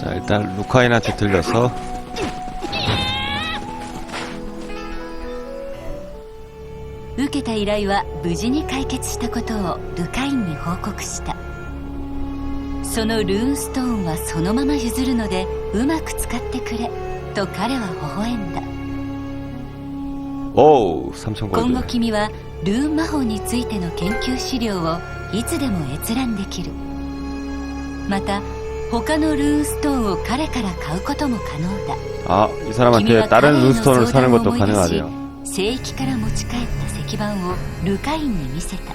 자 일단 루카인한테 들려서 受けた依頼は無事に解決したことをルカインに報告したそのルーンストーンはそのまま譲るのでうまく使ってくれと彼は微笑んだ 오우 3천 今後 골드 君はルーン魔法についての研究資料をいつでも閲覧できるまた 他のルーンストーンを彼から買うことも可能だ 아 이 君 사람한테 は彼 다른 への 룬스톤을 相 사는 談を 것도 思い出し 가능하대요 聖域から持ち帰った石板をルカインに見せた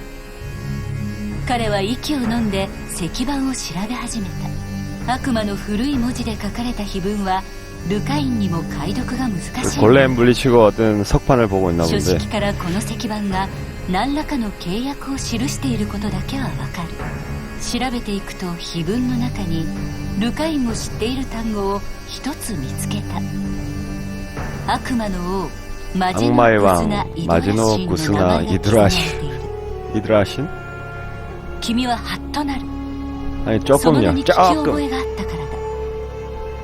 彼は息を飲んで石板を調べ始めた悪魔の古い文字で書かれた碑文はルカインにも解読が難しい 골렘 물리치고 얻은 석판을 보고 있나 書 본데 式からこの石板が何らかの契約を記していることだけはわかる 調べていくと碑文の中にルカインも知っている単語を一つ見つけた悪魔の王マジノ 악마의 グ 왕 スナ・イド 마지노 ラシンの名 구스나 前が刻まれてい 이드라신 る 이드라신? 君はハッとなる 아니 その名 조금요 に聞き覚 조금 えがあったからだ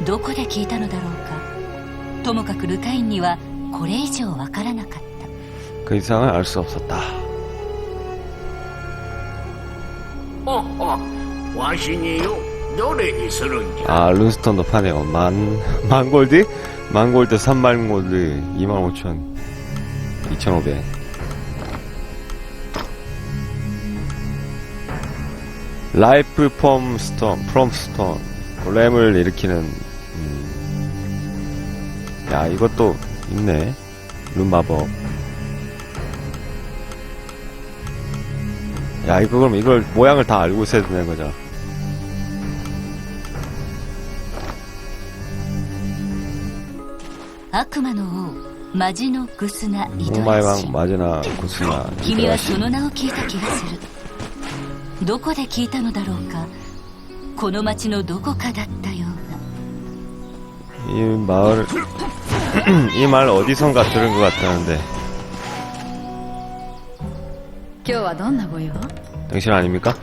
どこで聞いたのだろうかともかくルカインにはこれ以上わからなかった 그 이상은 알 수 없었다 어, 어. 와신이요? 노래이 서른지. 아 룬스톤도 파네요. 만 만골드? 만골드 3만골드 25,000 2,500 라이프 펌 스톤 프롬 스톤 램을 일으키는 음. 야 이것도 있네. 룸마법. 야 이거 그럼 이걸 모양을 다 알고 있어야 되는 거죠 悪魔の王マジノグスナ・イド 오마이 ラシ 왕 ン 마지나 구스나 君は 이드라시 その名を聞いた気がするどこで聞いたのだろうかこの町のどこかだったような 이 마을 이 말 어디선가 들은 것 같다는데 今 日はどんなご用 당신 아닙니까?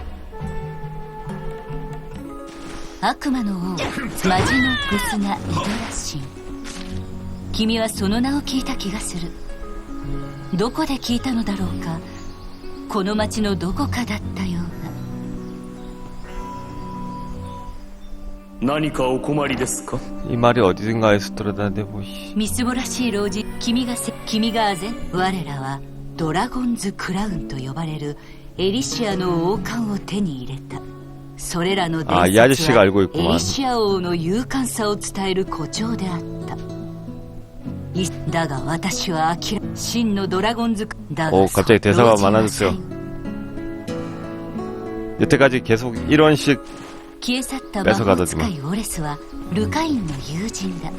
悪魔の王マジノグスナ・イドラシン君はその名を聞いた気がするどこで聞いたのだろうかこの町のどこかだったような何かお困りですか 이 말이 어디선가에서 들었다는데 뭐 씨. みすぼらしい老人君がせ君があぜん我らは ドラゴンズ・クラウンと呼ばれるエリシアの王冠を手に入れたそれらの伝 아, 이 아저씨가 説は 알고 エ 있구만. リシア王の勇敢さを伝える誇張であったいだが私は明ら真のドラゴンズだが 오, 갑자기 대사가 老人は 많아졌어요. 最後 여태까지 계속 이런 식 消え去った魔法使いオレスはルカインの友人だ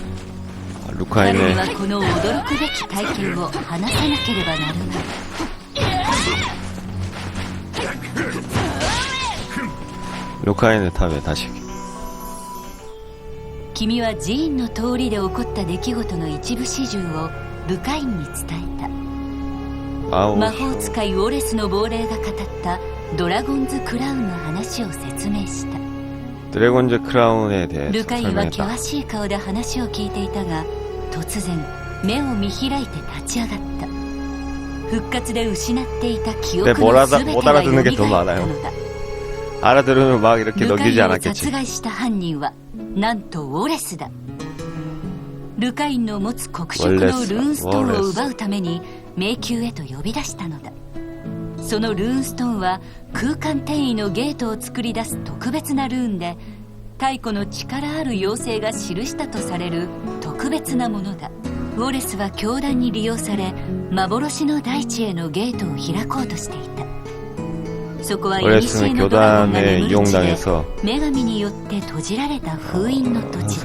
ルカイはこの驚くべき体験を話さなければならないルカエネ食べ確か君は寺院の通りで起こった出来事の一部始終を部下に伝えた。魔法使いウォレスの亡霊が語ったドラゴンズ・クラウンの話を説明した。드래곤즈 크라운에 대해 ルカインは 설명했다 険しい顔で話を聞いていたが突然目を見開いて立ち上がった復活で失っていた記憶 네 の 못 알아- 全て 못 が 알아듣는 蘇 게 っ 더 た 많아요 のだ 알아들으면 막 이렇게 ルカイ 넘기지 ンを 않았겠지 殺害した犯人はなんとウォレスだルカインの持つ黒色のルーンストーンを奪うために迷宮へと呼び出したのだ そのルーンストーンは空間転移のゲートを作り出す特別なルーンで太古の力ある妖精が記したとされる特別なものだ。ウォレスは教団に利用され幻の大地へのゲートを開こうとしていた。そこは古のドラゴンが眠女神によって閉じられた封印の土地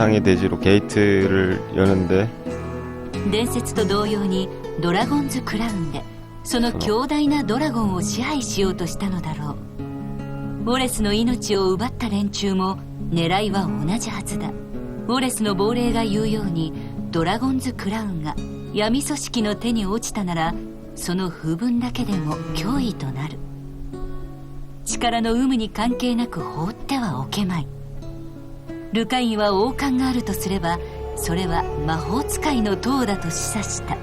伝説と同様にドラゴンズクラウンでその強大なドラゴンを支配しようとしたのだろう。ウォレスの命を奪った連中も狙いは同じはずだ。ウォレスの亡霊が言うようにドラゴンズ・クラウンが闇組織の手に落ちたならその風分だけでも脅威となる。力の有無に関係なく放ってはおけまい。ルカインは王冠があるとすればそれは魔法使いの塔だと示唆した。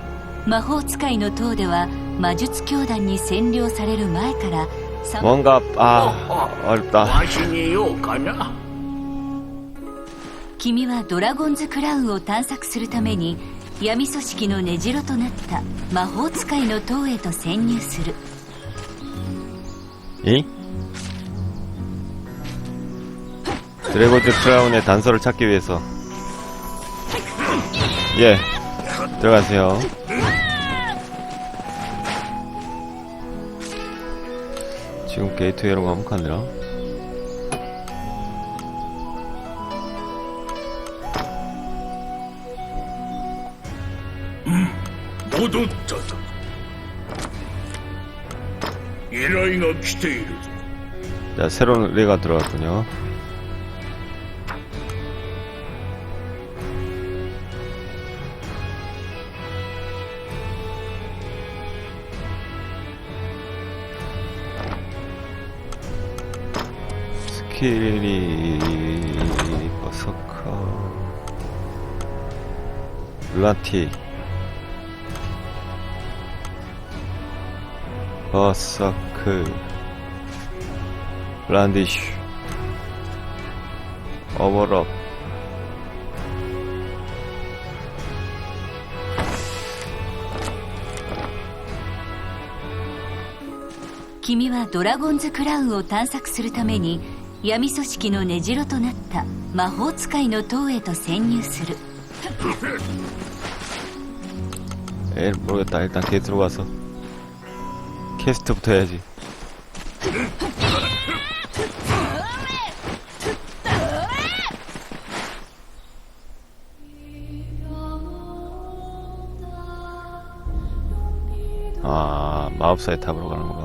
魔法使いの塔では魔術教団に占領される前からさ 뭔가 아 어렵다 わしに用かな君はドラゴンズクラウンを探索するために闇組織の根城となった魔法使いの塔へと潜入する 이? 드래곤즈 크라운의 단서를 찾기 위해서 예 들어가세요 지금 게이트웨이로 가면 가느라 戻ったと依頼が来ているぞ 자 새로운 의뢰가 들어갔군요 きり。パソコンラティ。パソクランディッシュ。オーバーラップ君はドラゴンズクラウンを探索するために、うん闇組織の根城となった魔法使いの塔へと潜入する 에 모르겠다 일단 게이트로 가서 퀘스트부터 해야지 아 마법사의 탑으로 가는구나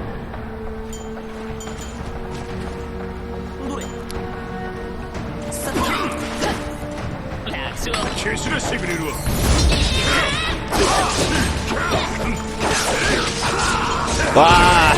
와!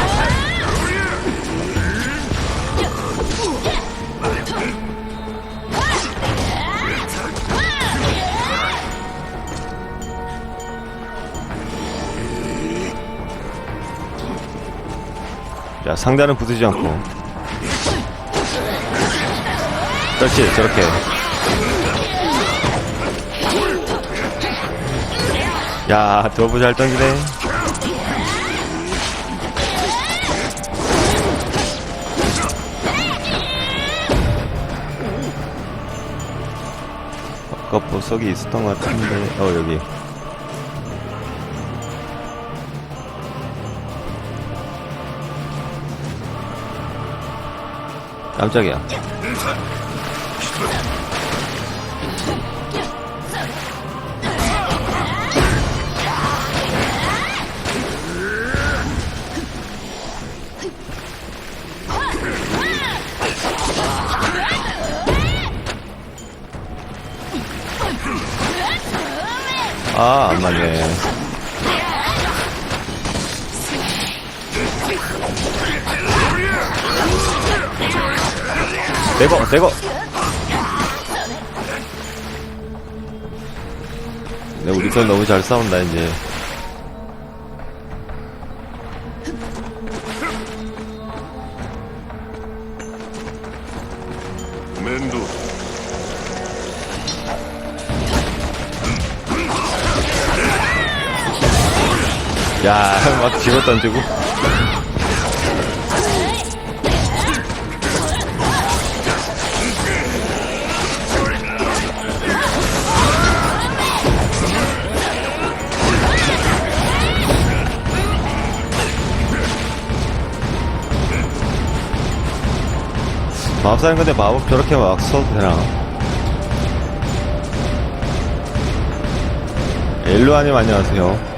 자, 상단은 부수지 않고. 그렇지, 저렇게. 야, 더부 잘 던지네. 아까 보석이 있었던 것 같은데, 어, 여기. 깜짝이야. 아, 안 맞네. 내거, 내거. 네, 우리 편 너무 잘 싸운다, 이제. 야, 막 집어 던지고. 마법사는 근데 마법 저렇게 막 써도 되나? 엘루아님 안녕하세요.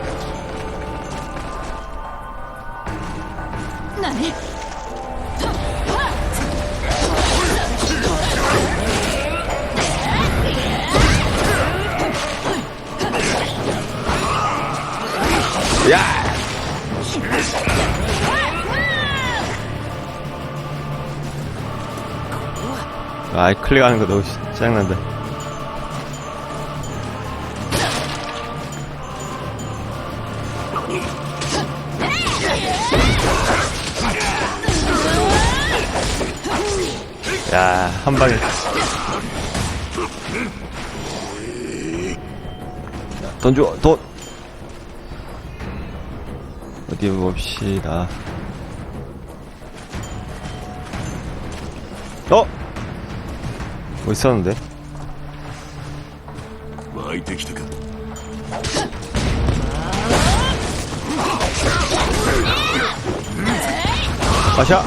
아이 클릭하는 거 너무 짜증난다. 야, 한 방에. 돈 줘, 돈! 어디 봅시다. 어? 뭐 있었는데? 湧いてきたか 마샤!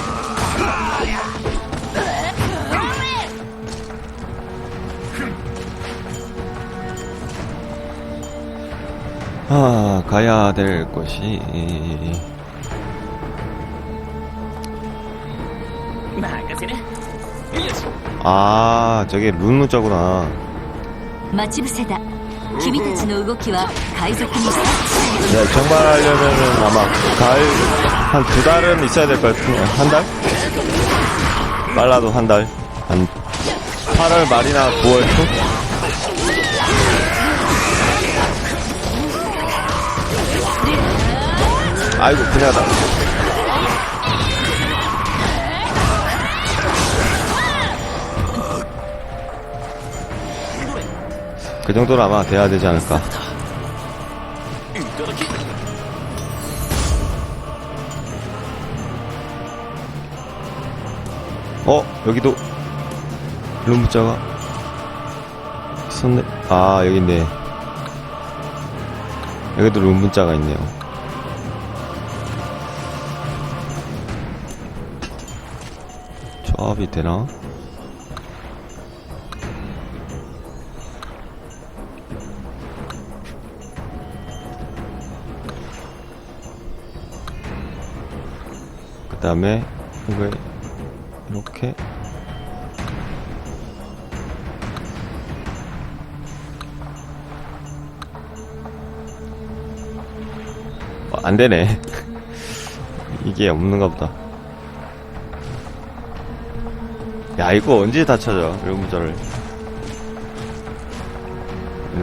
아, 가야 될 곳이. 아, 저게 룬 문자구나. 待ち伏せだ君たちの動きは海賊に察知される 네, 정발하려면은 아마 가을, 한 두 달은 있어야 될 것 같은데. 한 달? 빨라도 한 달. 한 8월 말이나 9월 초? 아이고, 그냥하 그 정도는 아마 돼야 되지 않을까. 어, 여기도 룸 문자가 있었네. 아, 여기 있네. 여기도 룸 문자가 있네요. 조합이 되나? 그 다음에 이거 이렇게 어, 안 되네. 이게 없는가 보다. 야, 이거 언제 다 찾아, 이런 문자를.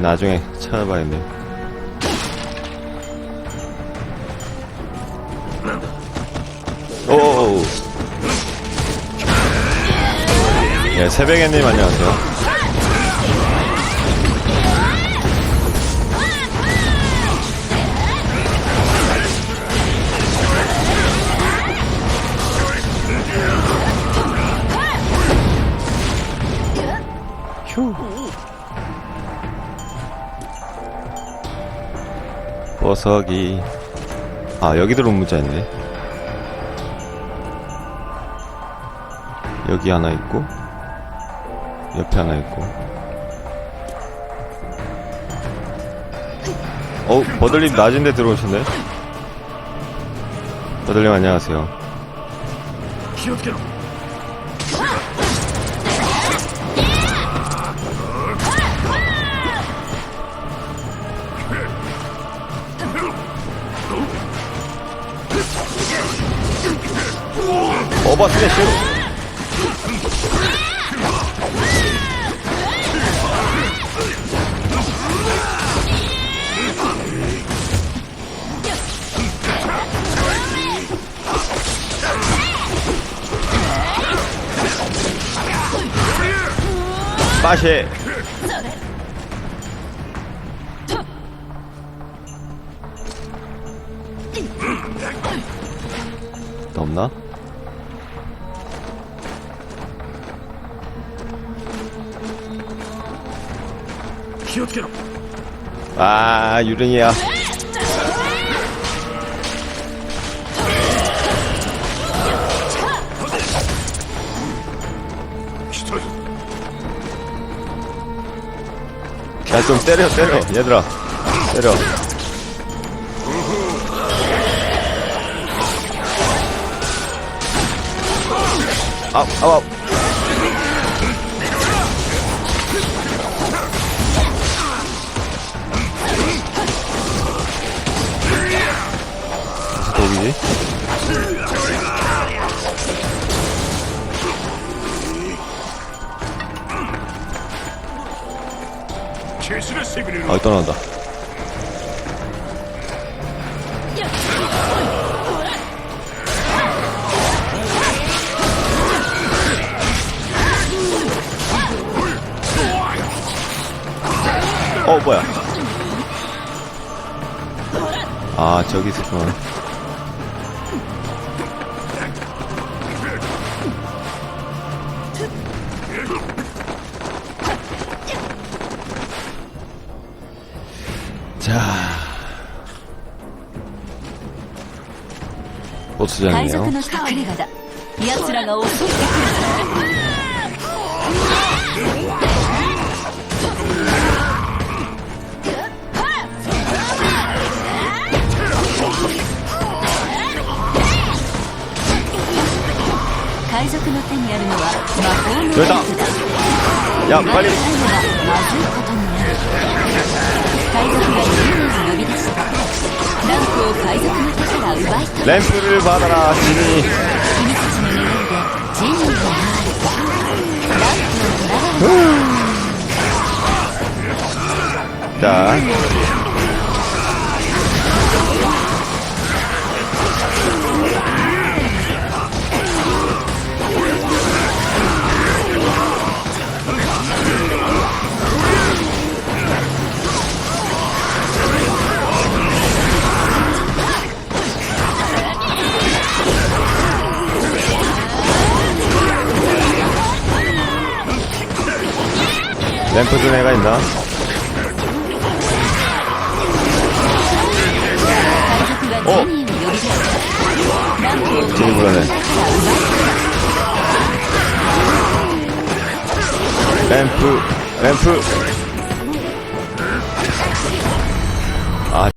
나중에 찾아봐야겠네. 예, 새벽에님 안녕하세요. 휴. 보석이. 아, 여기도 롬문자 있네. 여기 하나 있고, 옆에 하나 있고. 어 버들님 낮은데 들어오셨네. 버들님 안녕하세요. 어바 스매시 빠쉐 나 없나? 아 유령이야. 야, 좀 때려, 때려. 얘들아. 때려. 아우, 아우, 독이지? 아, 떠난다. 어, 뭐야. 아, 저기 있었구나. じゃあつじゃね海え賊の隠れ家だ奴らが襲ってくる海賊の手にあるのは魔法のやっぱりはまずいことになるレンプルーバーだな死に。ふぅだ 램프 준 애가 있나? 어! 제일 불안해. 램프, 램프.